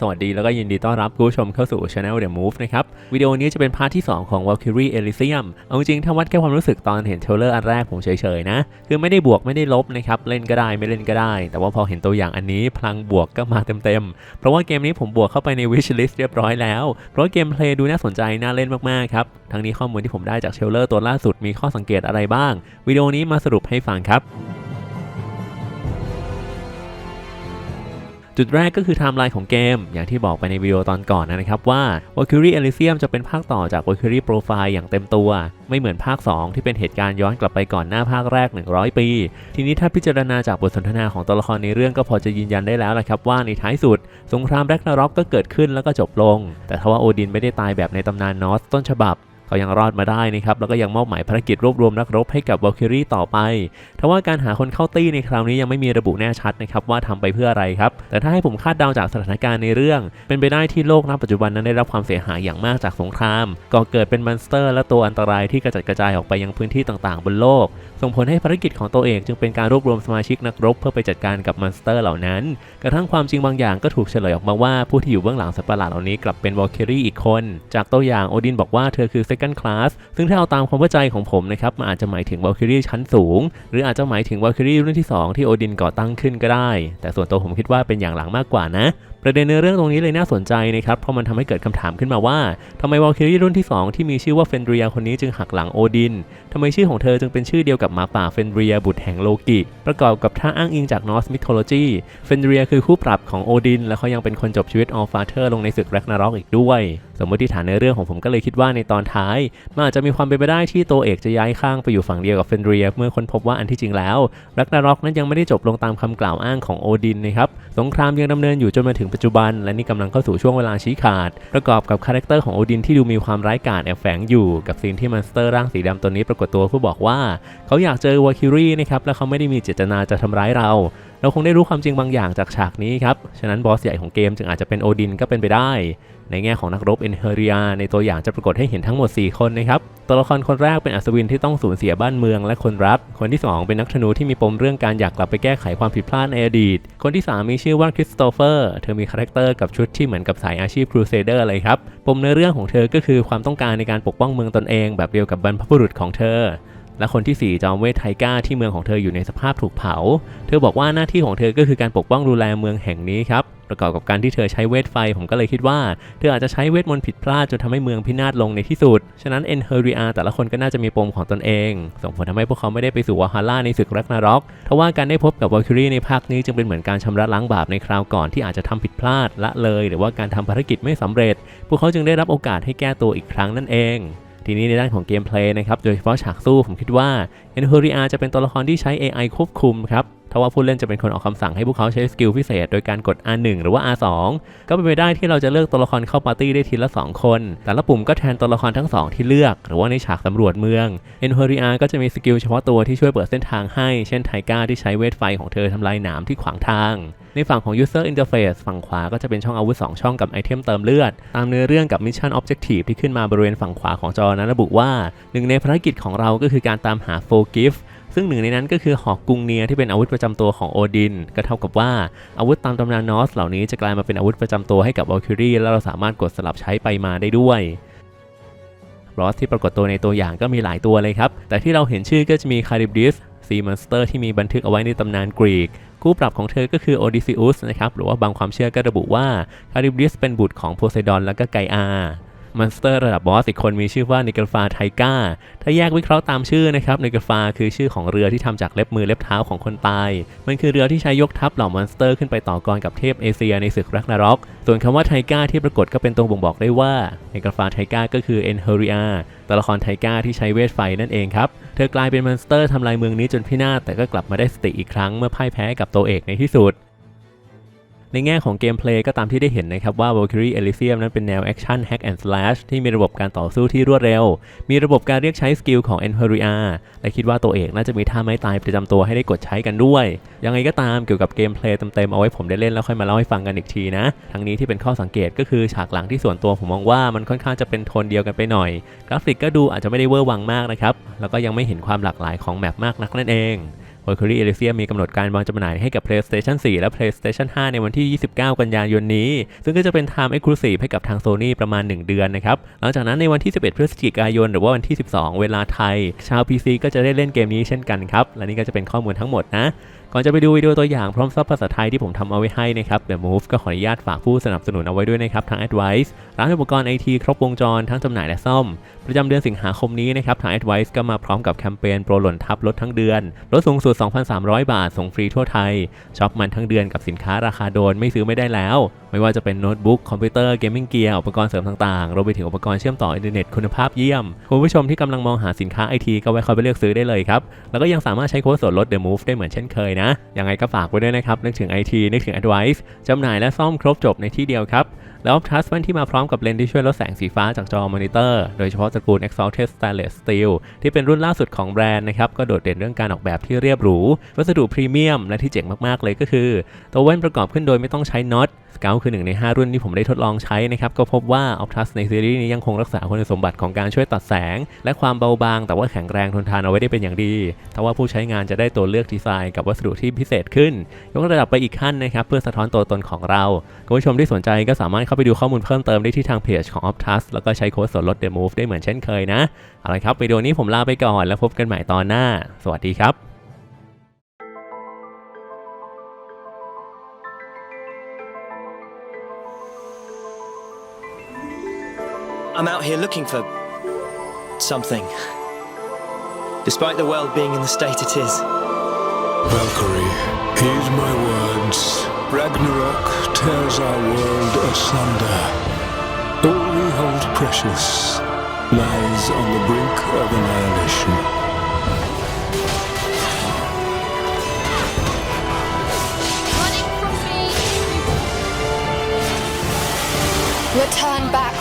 สวัสดีแล้วก็ยินดีต้อนรับผู้ชมเข้าสู่ Channel The Move นะครับ วิดีโอนี้จะเป็นพาร์ทที่ 2 ของ Valkyrie Elysium เอาจริงถ้าวัดแค่ความรู้สึกตอนเห็นเทลเลอร์อันแรกผมเฉยๆนะ คือไม่ได้บวกไม่ได้ลบนะครับ เล่นก็ได้ไม่เล่นก็ได้ แต่ว่าพอเห็นตัวอย่างอันนี้พลังบวกก็มาเต็มๆ เพราะว่าเกมนี้ผมบวกเข้าไปใน wish list เรียบร้อยแล้ว เพราะเกมเพลย์ดูน่าสนใจน่าเล่นมากๆครับทั้งนี้ข้อมูลที่ผมได้จากเทลเลอร์ตัวล่าสุดมีข้อสังเกตอะไรบ้าง วิดีโอนี้มาสรุปให้ฟังครับ จุดแรกก็คือไทม์ไลน์ของเกม อย่างที่บอกไปในวิดีโอตอนก่อนนะครับว่า Valkyrie Elysium จะเป็นภาคต่อจาก Valkyrie Profile อย่างเต็มตัว ไม่เหมือนภาค 2 ที่เป็นเหตุการณ์ย้อนกลับไปก่อนหน้าภาคแรก 100 ปี ทีนี้ถ้าพิจารณาจากบทสนทนาของตัวละครในเรื่องก็พอจะยืนยันได้แล้วละครับว่าในท้ายสุด สงครามแร็กนาร็อกก็เกิดขึ้นแล้วก็จบลง แต่ทว่าโอดินไม่ได้ตายแบบในตำนานนอสต้นฉบับ เขายังรอดมาได้นะครับแล้วก็ยังมอบหมายภารกิจรวบรวมนักรบให้กับวอลคิรี่ต่อไปทว่าการหาคนเข้าตี้ในคราวนี้ยังไม่มีระบุแน่ชัดนะครับว่าทำไปเพื่ออะไรครับ แต่ถ้าให้ผมคาดเดาจากสถานการณ์ในเรื่อง เป็นไปได้ที่โลกณปัจจุบันนั้นได้รับความเสียหายอย่างมากจากสงครามก่อเกิดเป็นมอนสเตอร์ และตัวอันตรายที่กระจัดกระจายออกไปยังพื้นที่ต่างๆ บนโลก ส่งผลให้ภารกิจของตัวเองจึงเป็นการรวบรวมสมาชิกนักรบเพื่อไปจัดการกับมอนสเตอร์เหล่านั้น กระทั่งความจริงบางอย่างก็ถูกเฉลยออกมาว่าผู้ที่อยู่เบื้องหลังสัตว์ประหลาดเหล่านี้กลับเป็นวอลคิรีอีกคน จากตัวอย่างโอดินบอกว่าเธอคือ second class ซึ่งถ้าเอาตามความเข้าใจของผมนะครับมันอาจจะหมายถึงวอลคิรีชั้นสูง หรืออาจจะหมายถึงวอลคิรีรุ่นที่ 2 ที่โอดินก่อตั้งขึ้นก็ได้ แต่ส่วนตัวผมคิดว่าเป็นอย่างหลังมากกว่านะ ประเด็นในเรื่องตรงนี้เลยน่าสนใจนะครับเพราะมันทำให้เกิดคำถามขึ้นมาว่าทำไมวอลคิรีรุ่นที่ 2 ที่มีชื่อว่าเฟนเรียคนนี้จึงหักหลังโอดินทำไมชื่อของเธอจึงเป็นชื่อเดียวกับหมาป่าเฟนเรียบุตรแห่งโลกิ ประกอบกับท่าอ้างอิงจากนอสมิทโลจีเฟนเรียคือคู่ปรับของโอดิน และเขายังเป็นคนจบชีวิตออลฟาเธอร์ลงในศึกแร็กนาร็อกอีกด้วย สมมติฐานในเรื่องของผมก็เลยคิดว่าในตอนท้ายมันอาจจะมีความเป็นไปได้ที่ตัวเอกจะย้ายข้างไปอยู่ฝั่งเดียวกับเฟนเรียเมื่อค้นพบว่าอันที่จริงแล้วร็กนาร็อกนั้นยังไม่ได้จบลงตามคำกล่าวอ้างของโอดินนะครับสงครามยังดำเนินอยู่จนมาถึงปัจจุบัน และนี่กำลังเข้าสู่ช่วงเวลาชี้ขาด ประกอบกับคาแรคเตอร์ของโอดินที่ดูมีความร้ายกาจแอบแฝงอยู่กับซีนที่มอนสเตอร์ร่างสีดำตัวนี้ปรากฏตัวเพื่อบอกว่า เขาอยากเจอวอคิรีนะครับและเขาไม่ได้มีเจตนาจะทำร้ายเรา เราคงได้รู้ความจริงบางอย่างจากฉากนี้ครับ ฉะนั้นบอสใหญ่ของเกมจึงอาจจะเป็นโอดินก็เป็นไปได้ ในแง่ของนักรบเอนเฮเรียในตัวอย่างจะปรากฏให้เห็นทั้งหมด 4 คนนะครับ ตัวละครคนแรกเป็นอัศวินที่ต้องสูญเสียบ้านเมืองและคนรัก คนที่ 2 เป็นนักธนูที่มีปมเรื่องการอยากกลับไปแก้ไขความผิดพลาดในอดีต คนที่ 3 มีชื่อว่าคริสโตเฟอร์ เธอมีคาแรคเตอร์กับชุดที่เหมือนกับสายอาชีพครูเซเดอร์เลยครับ ปมในเรื่องของเธอก็คือความต้องการในการปกป้องเมืองตนเอง แบบเดียวกับบรรพบุรุษของเธอ และคนที่ 4 จอมเวทไทก้าที่เมืองของเธออยู่ในสภาพถูกเผา เธอบอกว่าหน้าที่ของเธอก็คือการปกป้องดูแลเมืองแห่งนี้ครับ ประกอบกับการที่เธอใช้เวทไฟ ผมก็เลยคิดว่า เธออาจจะใช้เวทมนต์ผิดพลาดจนทำให้เมืองพินาศลงในที่สุด ฉะนั้นเอ็นเฮริอาแต่ละคนก็น่าจะมีปมของตนเอง ส่งผลทำให้พวกเขาไม่ได้ไปสู่วาฮาร่าในศึกรักนาร็อกทว่าการได้พบกับวอลคิรีในภาคนี้จึงเป็นเหมือนการชำระล้างบาปในคราวก่อนที่อาจจะทำผิดพลาดละเลย หรือว่าการทำภารกิจไม่สำเร็จ พวกเขาจึงได้รับโอกาสให้แก้ตัวอีกครั้งนั่นเอง ทีนี้ในด้านของเกมเพลย์นะครับ โดยเฉพาะฉากสู้ผมคิดว่าเอนเฮริอาจะเป็นตัวละครที่ใช้ AI ควบคุมครับ ทว่าผู้เล่นจะเป็นคนออกคำสั่งให้พวกเขาใช้สกิลพิเศษ โดยการกด R1 หรือว่า R2 ก็เป็นไปได้ที่เราจะเลือกตัวละครเข้าปาร์ตี้ได้ทีละ 2 คน แต่ละปุ่มก็แทนตัวละครทั้ง 2 ที่เลือก หรือว่าในฉากสำรวจเมืองเอนเฮริอาก็จะมีสกิลเฉพาะตัวที่ช่วยเปิดเส้นทางให้ เช่นไทก้าที่ใช้เวทไฟของเธอทำลายหนามที่ขวางทาง ในฝั่งของ User Interface ฝั่งขวาก็จะเป็นช่องอาวุธ 2 ช่องกับไอเทมเติมเลือด ตามเนื้อเรื่องกับ Mission Objective ที่ขึ้นมาบริเวณฝั่งขวาของจอนั้นระบุว่าหนึ่งในภารกิจของเราก็คือการตามหา f o r g i f t ซึ่งหนึ่งในนั้นก็คือหอกกุงเนียที่เป็นอาวุธประจำตัวของโอดิน ก็เท่ากับว่าอาวุธตามตำนานนอสเหล่านี้จะกลายมาเป็นอาวุธประจำตัวให้กับวอลคิรีและเราสามารถกดสลับใช้ไปมาได้ด้วยบอสที่ปรากฏตัวในตัวอย่างก็มีหลายตัวเลยครับ แต่ที่เราเห็นชื่อก็จะมีคาริบดิสซีมอนสเตอร์ที่มีบันทึกเอาไว้ในตำนานกรีก คู่ปรับของเธอก็คือโอดิซิอุสนะครับ หรือว่าบางความเชื่อก็ระบุว่าคาริบดิสเป็นบุตรของโพไซดอนและก็ไกอา มอนสเตอร์ระดับบอสอีกคนมีชื่อว่านิกลฟาไทก้า ถ้าแยกวิเคราะห์ตามชื่อนะครับนิกลฟาคือชื่อของเรือที่ทำจากเล็บมือเล็บเท้าของคนตาย มันคือเรือที่ใช้ยกทัพเหล่ามอนสเตอร์ขึ้นไปต่อกรกับเทพเอเชียในศึกรักนารอกส่วนคำว่าไทก้าที่ปรากฏก็เป็นตัวบ่งบอกได้ว่านิกลฟาไทก้าก็คือเอนเฮริอาตัวละครไทก้าที่ใช้เวทไฟนั่นเองครับ เธอกลายเป็นมอนสเตอร์ทำลายเมืองนี้จนพินาศแต่ก็กลับมาได้สติอีกครั้งเมื่อพ่ายแพ้กับตัวเอกในที่สุด ในแง่ของเกมเพลย์ก็ตามที่ได้เห็นนะครับว่า Valkyrie Elysium นั้นเป็นแนว Action Hack and Slash ที่มีระบบการต่อสู้ที่รวดเร็ว มีระบบการเรียกใช้สกิลของ Enheria และคิดว่าตัวเอกน่าจะมีท่าไม้ตายประจำตัวให้ได้กดใช้กันด้วย ยังไงก็ตามเกี่ยวกับเกมเพลย์เต็มๆเอาไว้ผมได้เล่นแล้วค่อยมาเล่าให้ฟังกันอีกทีนะ ทั้งนี้ที่เป็นข้อสังเกตก็คือฉากหลังที่ส่วนตัวผมมองว่ามันค่อนข้างจะเป็นโทนเดียวกันไปหน่อย กราฟิกก็ดูอาจจะไม่ได้เวอร์วังมากนะครับแล้วก็ยังไม่เห็นความหลากหลายของแมปมากนักนั่นเอง Valkyrie Elysium มีกำหนดการวางจำหน่ายให้กับ PlayStation 4 และ PlayStation 5 ในวันที่ 29 กันยายนนี้ ซึ่งก็จะเป็น Time Exclusive ให้กับทาง Sony ประมาณ 1 เดือนนะครับ หลังจากนั้นในวันที่ 11 พฤศจิกายน หรือว่าวันที่ 12 เวลาไทย ชาว PC ก็จะได้เล่นเกมนี้เช่นกันครับ และนี่ก็จะเป็นข้อมูลทั้งหมดนะ ก่อนจะไปดูวิดีโอตัวอย่างพร้อมซับภาษาไทยที่ผมทำเอาไว้ให้นะครับ The Move ก็ขออนุญาตฝากผู้สนับสนุนเอาไว้ด้วยนะครับ ทาง Advice ร้านอุปกรณ์ไอทีครบวงจรทั้งจำหน่ายและซ่อม ประจำเดือนสิงหาคมนี้นะครับ ทาง Advice ก็มาพร้อมกับแคมเปญโปรหล่นทับลดทั้งเดือนลดสูงสุด 2,300 บาท ส่งฟรีทั่วไทยช็อปมันทั้งเดือนกับสินค้าราคาโดนไม่ซื้อไม่ได้แล้ว ไม่ว่าจะเป็นโน้ตบุ๊กคอมพิวเตอร์เกมมิ่งเกียร์อุปกรณ์เสริมต่างๆรวมไปถึงอุปกรณ์เชื่อมต่ออินเทอร์เน็ตคุณภาพเยี่ยมคุณผู้ชมที่กำลังมองหาสินค้าไอทีก็แวะเข้าไปเลือกซื้อได้เลยครับแล้วก็ยังสามารถใช้โค้ดส่วนลด The Move ได้เหมือนเช่นเคยนะ ยังไงก็ฝากไว้ด้วยนะครับ นึกถึง IT นึกถึง Advice จำหน่ายและซ่อมครบจบในที่เดียวครับ แล้ว Optus แว่นที่มาพร้อมกับเลนส์ที่ช่วยลดแสงสีฟ้าจากจอมอนิเตอร์ โดยเฉพาะตระกูล Exalted Stainless Steel ที่เป็นรุ่นล่าสุดของแบรนด์นะครับ ก็โดดเด่นเรื่องการออกแบบที่เรียบหรู วัสดุพรีเมียม และที่เจ๋งมากๆเลยก็คือ ตัวแว่นประกอบขึ้นโดยไม่ต้องใช้น็อต สเกลคือหนึ่งใน 5 รุ่นที่ผมได้ทดลองใช้นะครับ ก็พบว่า Optus ในซีรีส์นี้ยังคงรักษาคุณสมบัติของการช่วยตัดแสง และความเบาบาง แต่ว่าแข็งแรงทนทานเอาไว้ได้เป็นอย่างดีแต่ว่าผู้ใช้งานจะได้ตัวเลือกดีไซน์กับวัสดุที่พิเศษขึ้น ยกระดับไปอีกขั้นนะครับเพื่อสะท้อนตัวตนของเราคุณผู้ชมที่สนใจก็สามารถเข้าไปดูข้อมูลเพิ่มเติมได้ที่ทางเพจของ Optus แล้วก็ใช้โค้ดส่วนลด The Move ได้เหมือนเช่นเคยนะเอาละครับวิดีโอนี้ผมลาไปก่อนแล้วพบกันใหม่ตอนหน้า สวัสดีครับ I'm out here looking for something. Despite the world being in the state it is. Valkyrie, heed my words. Ragnarok tears our world asunder. All we hold precious lies on the brink of annihilation.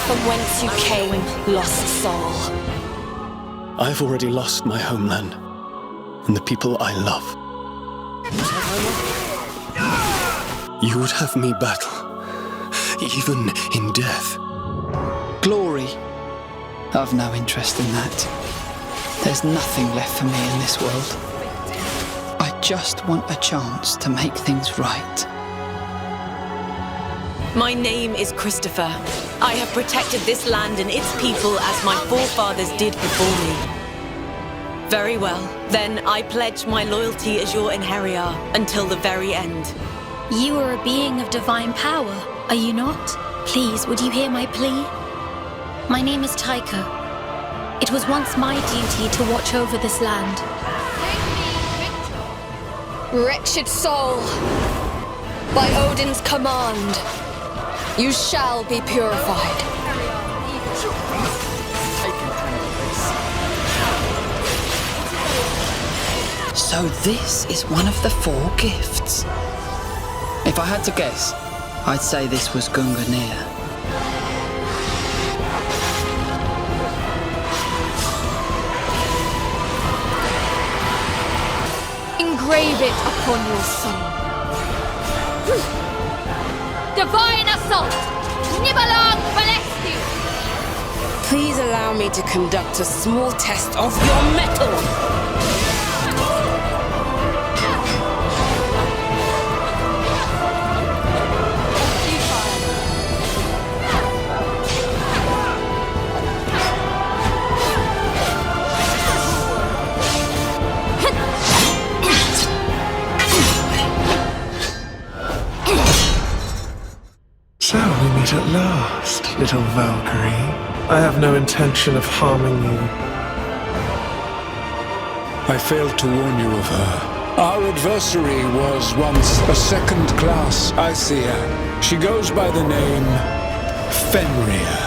From whence you came, lost soul. I've already lost my homeland and the people I love. You would have me battle, even in death. Glory. I've no interest in that. There's nothing left for me in this world. I just want a chance to make things right. My name is Christopher. I have protected this land and its people as my forefathers did before me. Very well. Then I pledge my loyalty as your inheritor until the very end. You are a being of divine power, are you not? Please, would you hear my plea? My name is Tycho. It was once my duty to watch over this land. Wretched soul, by Odin's command, you shall be purified. So this is one of the four gifts. If I had to guess, I'd say this was Gunganir. Engrave it upon your soul. Divine assault! Nibelung Valestiu! Please allow me to conduct a small test of your metal. Little Valkyrie. I have no intention of harming you. I failed to warn you of her. Our adversary was once a second class Icea. She goes by the name Fenrir.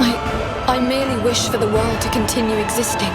I. I merely wish for the world to continue existing.